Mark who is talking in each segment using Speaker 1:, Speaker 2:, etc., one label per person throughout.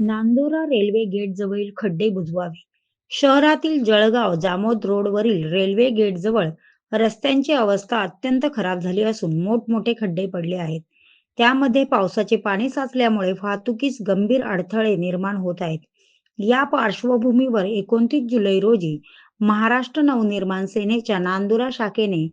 Speaker 1: Nandura railway गेटजवळील खड्डे बुजवावे. शहरातील जळगाव जामोद रोडवरील रेल्वे गेट जवळ रस्त्यांची अवस्था अत्यंत खराब झाली असून मोठमोठे खड्डे पडले आहेत. त्यामध्ये पावसाचे पाणी साचल्यामुळे वाहतुकीस गंभीर अडथळे निर्माण होत आहेत. या पार्श्वभूमीवर एकोणतीस जुलै रोजी महाराष्ट्र नवनिर्माण सेनेच्या नांदुरा शाखेने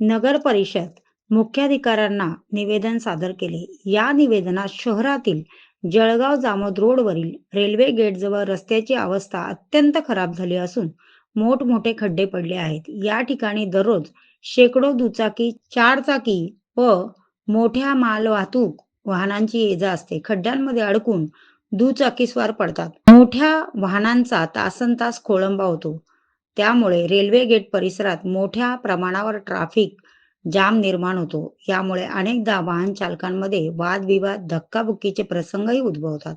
Speaker 1: नगर परिषद मुख्याधिकाऱ्यांना निवेदन सादर केले. या निवेदनात शहरातील जळगाव जामोद रोडवरील रेल्वे गेटजवळ रस्त्याची अवस्था अत्यंत खराब झाली असून मोठमोठे खड्डे पडले आहेत. या ठिकाणी दररोज शेकडो दुचाकी चारचाकी व मोठ्या मालवाहतूक वाहनांची ये जा असते. खड्ड्यांमध्ये अडकून दुचाकीस्वार पडतात. मोठ्या वाहनांचा तासन तास खोळंबा होतो. त्यामुळे रेल्वे गेट परिसरात मोठ्या प्रमाणावर ट्रॅफिक जाम निर्माण होतो. यामुळे अनेकदा वाहन चालकांमध्ये वादविवाद धक्काबुक्कीचे प्रसंगही उद्भवतात.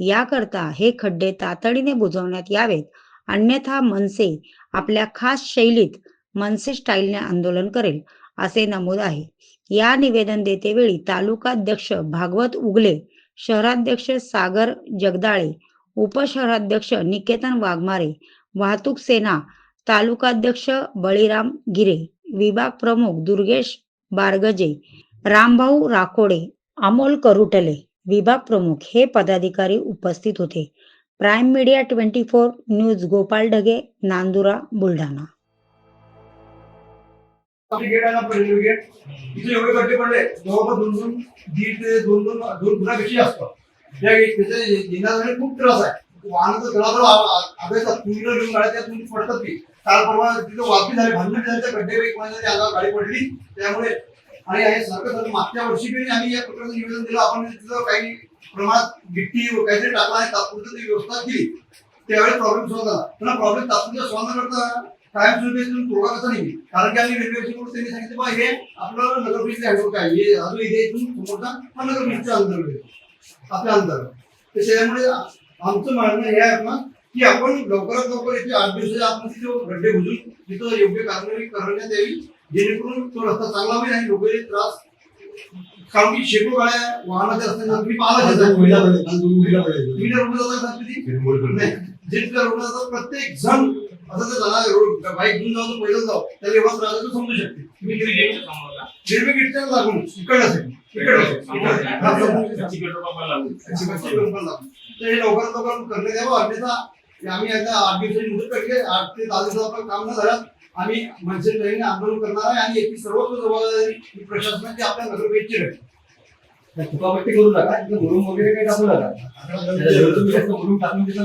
Speaker 1: याकरता हे खड्डे तातडीने बुजवण्यात यावेत. अन्यथा मनसे आपल्या खास शैलीत मनसे स्टाईलने आंदोलन करेल असे नमूद आहे. या निवेदन देतेवेळी तालुकाध्यक्ष भागवत उगले शहराध्यक्ष सागर जगदाळे उपशहराध्यक्ष निकेतन वाघमारे वाहतूक सेना तालुकाध्यक्ष बळीराम गिरे विभाग प्रमुख दुर्गेश बारगजे रामभाऊ राकोडे अमोल करुटले विभाग प्रमुख हे पदाधिकारी उपस्थित होते. Prime media twenty four news Gopal Dhage Nandura Buldhana.
Speaker 2: खूप त्रास आहे. वाहन अभ्यासात टू व्हीलर घेऊन गाड्या त्यातून पडतात ती काल परवा तिथं वापी झाले भांडण झाले एक महिन्याच्या अंगावर गाडी पडली. त्यामुळे आणि हे मागच्या वर्षी बी आम्ही या प्रकारचं निवेदन दिलं आपण तिथं काही प्रमाणात गिट्टी काहीतरी टाकला आहे तात्पुरतं ती व्यवस्था केली. त्यावेळेस प्रॉब्लेम सॉल्व्ह झाला. पण प्रॉब्लेम तात्पुरता सॉल्व्ह न करता कायमस्वरूपी तोडगा कसा नाही? कारण की आम्ही रेल्वे त्यांनी सांगितलं बा हे आपलं नगर परिषद हँडवर्क आहे. हे अजून इथे इथून समोरचा नगर अंतर आपल्या अंतर आमचं म्हणणं हे आहे ना की आपण लवकरात लवकर इथे आठ दिवसाच्या आपण तिथे गड्डे बुजून तिथं योग्य कार्यवाही करण्यात यावी जेणेकरून तो रस्ता चांगला होईल आणि लोकांचे त्रास कारण की शेकडो गाड्या वाहनाच्या रस्त्याने तुम्ही पाहिला मीटर रुपये जातात प्रत्येक जण असं जर जाणार रोड बाईक घेऊन जाऊ पहिलं जाऊ त्याला एवढा त्रास आहे तो समजू शकते तुम्ही रेल्वे गेटच्या लागून. इकडण्यासाठी तर हे लवकरात लवकर करण्यात यावं. अन्यथा हे आम्ही आता आठ दिवसाची मुदत काढली आठ ते दहा दिवसात काम न झालं आम्ही मनसे ट्रेन आंदोलन करणार आहे आणि याची सर्व जबाबदारी ही प्रशासनाची आपल्या नगरपेठची राहील
Speaker 3: चुकापट्टी करू नका. तिथं मुरुम वगैरे काही टाकू नका. मुरुम टाकून दिलं